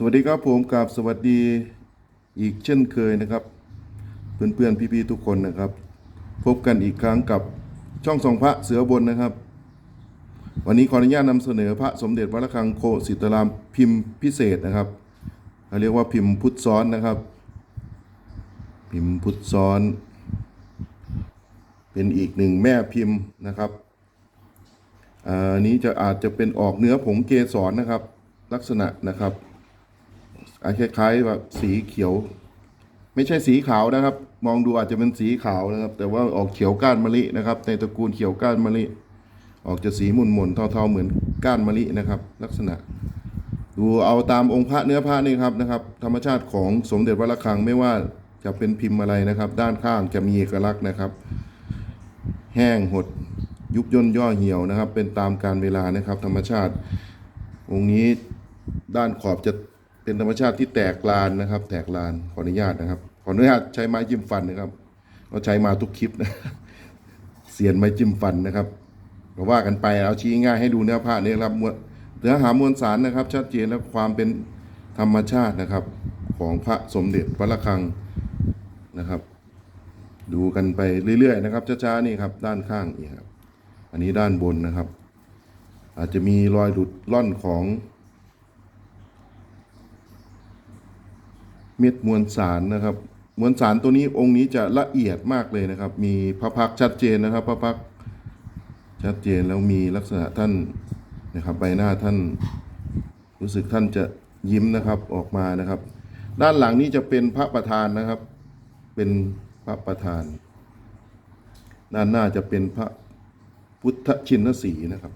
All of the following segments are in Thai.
สวัสดีครับผมกับสวัสดีอีกเช่นเคยนะครับ เพื่อนๆพี่ๆทุกคนนะครับ พบกันอีกครั้งกับช่องสองพระเสือบนนะครับ วันนี้ขออนุญาตนำเสนอพระสมเด็จวัดระฆังโคสิตรามพิมพ์พิเศษนะครับเขาเรียกว่าพิมพ์พุทธซ้อนนะครับ พิมพ์พุทธซ้อน เป็นอีกหนึ่งแม่พิมพ์นะครับอันนี้จะอาจจะเป็นออกเนื้อผงเกสรนะครับ ลักษณะนะครับ คล้ายๆแบบสีเขียว ไม่ใช่สีขาวนะครับ มองดูอาจจะเป็นสีขาวนะครับ แต่ว่าออกเขียวก้านมะลินะครับ ในตระกูลเขียวก้านมะลิ ออกจะสีหม่นๆเทาๆเหมือนก้านมะลินะครับ ลักษณะ ดูเอาตามองค์พระเนื้อพระนี่ครับนะครับ ธรรมชาติของสมเด็จวัดระฆังไม่ว่าจะเป็นพิมพ์อะไรนะครับ ด้านข้างจะมีเอกลักษณ์นะครับ แห้งหดยุบย่นย่อเหี่ยวนะครับ เป็นตามการเวลานะครับ ธรรมชาติ องค์นี้ด้านขอบจะ เป็นธรรมชาติที่แตกลานนะครับ แตกลานขออนุญาตนะครับ ขออนุญาตใช้ไม้จิ้มฟันนะครับเราใช้มาทุกคลิปนะเสียนไม้จิ้มฟันนะครับก็ว่ากันไปเอาชี้ง่ายให้ดูเนื้อผ้านี่ครับมวลเนื้อหามวลสารนะครับ ชัดเจนและความเป็นธรรมชาตินะครับ ของพระสมเด็จวัดระฆังนะครับ ดูกันไปเรื่อยๆนะครับช้าๆนี่ครับ ด้านข้างนี่ครับ อันนี้ด้านบนนะครับ อาจจะมีรอยหลุดล่อนของ เม็ดมวลสารนะครับ มวลสารตัวนี้องค์นี้จะละเอียดมากเลยนะครับ มีพระพักชัดเจนนะครับ พระพักชัดเจนแล้วมีลักษณะท่านนะครับ ใบหน้าท่านรู้สึกท่านจะยิ้มนะครับออกมานะครับ ด้านหลังนี้จะเป็นพระประธานนะครับ เป็นพระประธาน ด้านหน้าจะเป็นพระพุทธชินสีนะครับ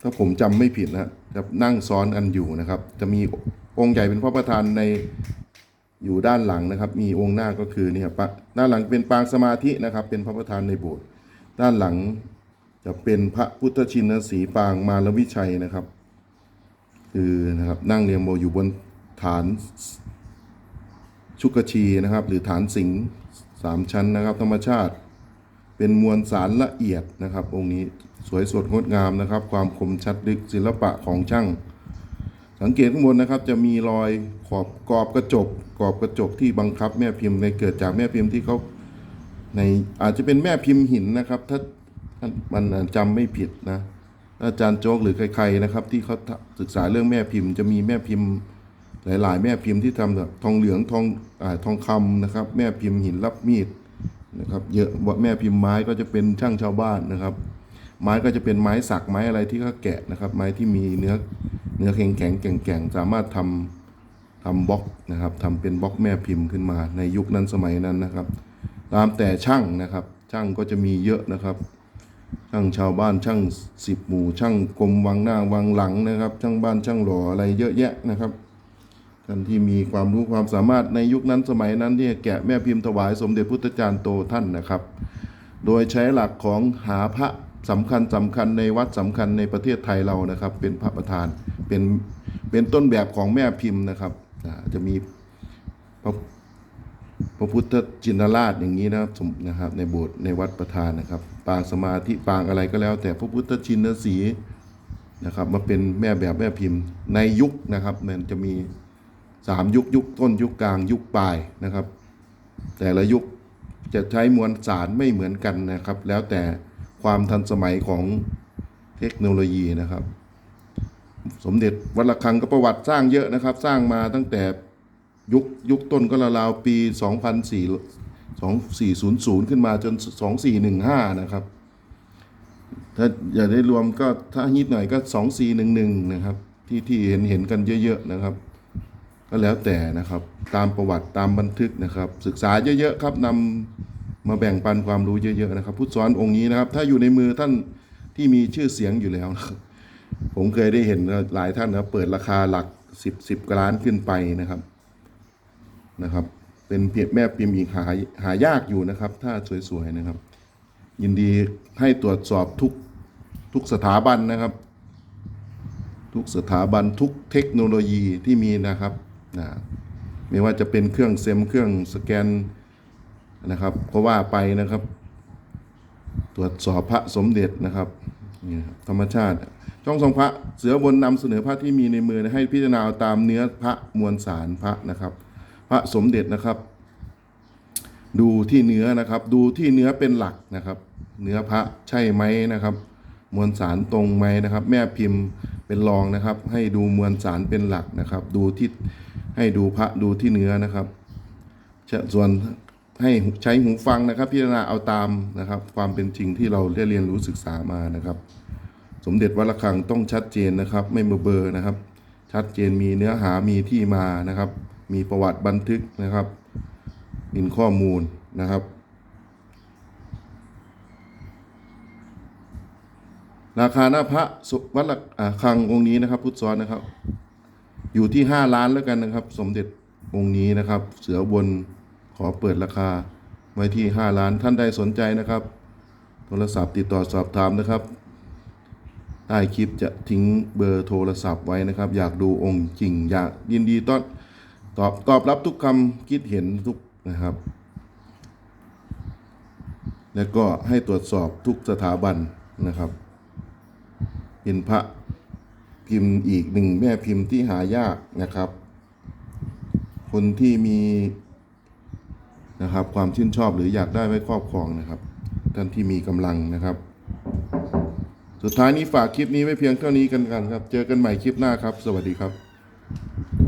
ถ้าผมจำไม่ผิดนะครับนั่งซ้อนกันอยู่นะครับ จะมีองค์ใหญ่เป็นพระประธานใน อยู่ด้านหลังนะครับ มีองค์หน้าก็คือเนี่ยปะด้านหลังเป็นปางสมาธินะครับ เป็นพระประธานในโบสถ์ด้านหลังจะเป็นพระพุทธชินสีปางมารวิชัยนะครับ คือนะครับนั่งเรียงโมอยู่บนฐานชุกชีนะครับ หรือฐานสิงห์สามชั้นนะครับ ธรรมชาติ เป็นมวลสารละเอียดนะครับ องค์นี้สวยสดงดงามนะครับ ความคมชัดลึกศิลปะของช่าง สังเกตข้างบนนะครับจะมีรอยขอบกรอบกระจกกรอบกระจกที่บังคับแม่พิมพ์ในเกิดจากแม่พิมพ์ที่เขาในอาจจะเป็นแม่พิมพ์หินนะครับ ถ้าถ้ามันจำไม่ผิดนะอาจารย์โจ๊กหรือใครๆนะครับ ที่เขาศึกษาเรื่องแม่พิมพ์จะมีแม่พิมพ์หลาย ๆ แม่พิมพ์ที่ทำจากทองเหลืองทองอทองคำนะครับ แม่พิมพ์หินรับมีดนะครับเยอะแม่พิมพ์ไม้ก็จะเป็นช่างชาวบ้านนะครับ ไม้ก็จะเป็นไม้สักไม้อะไรที่เขาแกะนะครับ ไม้ที่มีเนื้อ เนื้อแข็งแข็งแก่งๆสามารถทำทำบล็อกนะครับทำเป็นบล็อกแม่พิมพ์ขึ้นมาในยุคนั้นสมัยนั้นนะครับ ตามแต่ช่างนะครับ ช่างก็จะมีเยอะนะครับ ช่างชาวบ้านช่างสิบหมู่ ช่างกรมวังหน้าวังหลังนะครับ ช่างบ้านช่างหล่ออะไรเยอะแยะนะครับท่านที่มีความรู้ความสามารถในยุคนั้นสมัยนั้นที่แกะแม่พิมพ์ถวายสมเด็จพุทธจารย์โตท่านนะครับ โดยใช้หลักของหาพระสำคัญสำคัญในวัดสำคัญในประเทศไทยเรานะครับ เป็นพระประธาน เป็นเป็นต้นแบบของแม่พิมพ์นะครับจะมีพระพระพุทธจินราชอย่างนี้นะครับนะครับ ในโบสถ์ในวัดประธานนะครับ ปางสมาธิปางอะไรก็แล้ว แต่พระพุทธชินสีนะครับ มาเป็นแม่แบบแม่พิมพ์ในยุคนะครับ มันจะมีสามยุคยุคต้นยุคกลางยุคปลายนะครับ แต่ละยุคจะใช้มวลสารไม่เหมือนกันนะครับ แล้วแต่ความทันสมัยของเทคโนโลยีนะครับ สมเด็จวัดระฆังก็ประวัติสร้างเยอะนะครับ สร้างมาตั้งแต่ยุคยุคต้นก็ราวๆปี 2004 2400 ขึ้นมาจน 2415 นะครับ ถ้าอย่าได้รวมก็ถ้าฮิตหน่อยก็สองสี่หนึ่งหนึ่งนะครับ ที่ที่เห็นเห็นกันเยอะๆนะครับ ก็แล้วแต่นะครับตามประวัติตามบันทึกนะครับ ศึกษาเยอะๆครับนำมาแบ่งปันความรู้เยอะๆนะครับพุทธสอนองค์นี้นะครับ ถ้าอยู่ในมือท่านที่มีชื่อเสียงอยู่แล้วนะครับ ผมเคยได้เห็นหลายท่านนะเปิดราคาหลักสิบสิบล้านขึ้นไปนะครับนะครับ เป็นเพียแม่พิมพ์อีกหาหายากอยู่นะครับ ถ้าสวยๆนะครับ ยินดีให้ตรวจสอบทุกทุกสถาบันนะครับ ทุกสถาบันทุกเทคโนโลยีที่มีนะครับนะไม่ว่าจะเป็นเครื่องเซมเครื่องสแกนนะครับก็ว่าไปนะครับ ตรวจสอบพระสมเด็จนะครับนี่ครับธรรมชาติ ช่องทรงพระเสือบนนำเสนอพระที่มีในมือให้พิจารณาเอาตามเนื้อพระมวลสารพระนะครับ พระสมเด็จนะครับ ดูที่เนื้อนะครับ ดูที่เนื้อเป็นหลักนะครับ เนื้อพระใช่ไหมนะครับ มวลสารตรงไหมนะครับ แม่พิมพ์เป็นรองนะครับ ให้ดูมวลสารเป็นหลักนะครับ ดูที่ให้ดูพระดูที่เนื้อนะครับส่วนให้ใช้หูฟังนะครับ พิจารณาเอาตามนะครับ ความเป็นจริงที่เราได้เรียนรู้ศึกษามานะครับ สมเด็จวัดระฆังต้องชัดเจนนะครับ ไม่เบอร์เบอร์นะครับ ชัดเจนมีเนื้อหามีที่มานะครับ มีประวัติบันทึกนะครับมีข้อมูลนะครับ ราคาหน้าพระวัดระฆังองค์นี้นะครับ พุทธซ้อนนะครับ อยู่ที่ห้าล้านแล้วกันนะครับ สมเด็จองค์นี้นะครับ เสือบนขอเปิดราคาไว้ที่ห้าล้านท่านใดสนใจนะครับ โทรศัพท์ติดต่อสอบถามนะครับ ใต้คลิปจะทิ้งเบอร์โทรศัพท์ไว้นะครับ อยากดูองค์จริง อยากยินดีต้อนตอบตอบรับทุกคำคิดเห็นทุกนะครับ และก็ให้ตรวจสอบทุกสถาบันนะครับเป็นพระพิมพ์อีกหนึ่งแม่พิมพ์ที่หายากนะครับ คนที่มีนะครับความชื่นชอบหรืออยากได้ไว้ครอบครองนะครับ ท่านที่มีกำลังนะครับ สุดท้ายนี้ฝากคลิปนี้ไว้เพียงเท่านี้กันกันครับ เจอกันใหม่คลิปหน้าครับ สวัสดีครับ